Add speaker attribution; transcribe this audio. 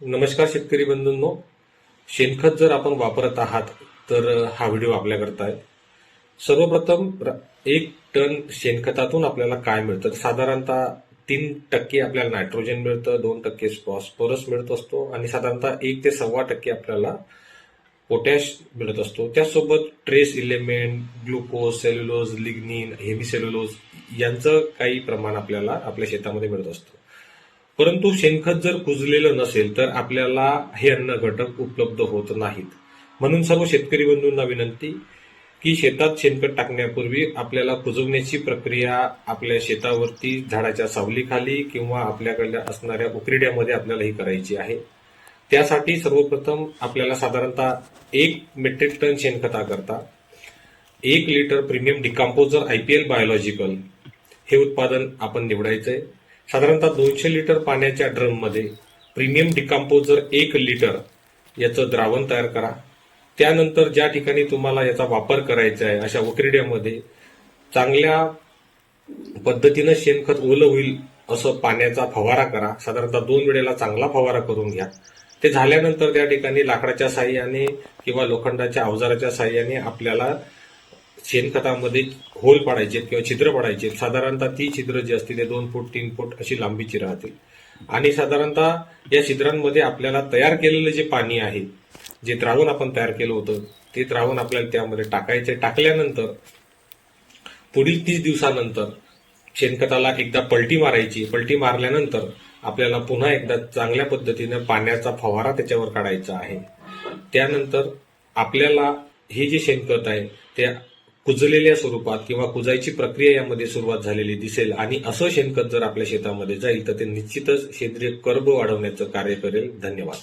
Speaker 1: नमस्कार शेतकरी बंधूंनो. शेणखत जर आपण वापरत आहात तर हा व्हिडिओ आपल्याकरता आहे. सर्वप्रथम एक टन शेणखतातून आपल्याला काय मिळतं? साधारणतः तीन टक्के आपल्याला नायट्रोजन मिळतं दोन टक्के फॉस्फरस मिळत असतो आणि साधारणतः एक ते सव्वा टक्के आपल्याला पोटॅश मिळत असतो. त्यासोबत trace element glucose cellulose lignin hemicellulose यांचं काही प्रमाण आपल्याला आपल्या शेतामध्ये मिळत असतं. परंतु शेणखत जर कुजलेलं नसेल तर आपल्याला हे अन्न घटक उपलब्ध होत नाहीत. म्हणून सर्व शेतकरी बंधूंना विनंती की शेतात शेणखत टाकण्यापूर्वी आपल्याला कुजवण्याची प्रक्रिया आपल्या शेतावरती झाडाच्या सावलीखाली किंवा आपल्याकडल्या असणाऱ्या उकरिड्यामध्ये आपल्याला ही करायची आहे. त्यासाठी सर्वप्रथम आपल्याला साधारणतः एक मेट्रिक टन शेणखताकरता एक litre premium decomposer L biological हे उत्पादन आपण निवडायचं आहे साधारणतः दोनशे लिटर पाण्याच्या ड्रममध्ये प्रीमियम डिकम्पोजर एक लिटर याचं द्रावण तयार करा. त्यानंतर ज्या ठिकाणी तुम्हाला याचा वापर करायचा आहे अशा वक्रिड्यामध्ये चांगल्या पद्धतीनं शेणखत ओलं होईल असं पाण्याचा फवारा करा. साधारणतः दोन वेळेला चांगला फवारा करून घ्या. ते झाल्यानंतर त्या ठिकाणी लाकडाच्या साह्याने किंवा लोखंडाच्या अवजाराच्या साह्याने आपल्याला शेणखतामध्ये होल पाडायचे किंवा छिद्र पाडायचे साधारणतः ती छिद्र जी असतील ते दोन फूट तीन फूट अशी लांबीची राहतील. आणि साधारणतः या छिद्रांमध्ये आपल्याला तयार केलेलं जे पाणी आहे जे द्रावण आपण तयार केलं होतं ते द्रावण आपल्याला त्यामध्ये टाकायचे. टाकल्यानंतर पुढील तीस दिवसानंतर शेणखताला एकदा पलटी मारायची. पलटी मारल्यानंतर आपल्याला पुन्हा एकदा चांगल्या पद्धतीने पाण्याचा फवारा त्याच्यावर काढायचा आहे. त्यानंतर आपल्याला हे जे शेणखत आहे ते कुजलेल्या स्वरूपात किंवा कुजायची प्रक्रिया यामध्ये सुरुवात झालेली दिसेल आणि असं शेणखत जर आपल्या शेतामध्ये जाईल तर ते निश्चितच सेंद्रिय कर्ब वाढवण्याचं कार्य करेल. धन्यवाद.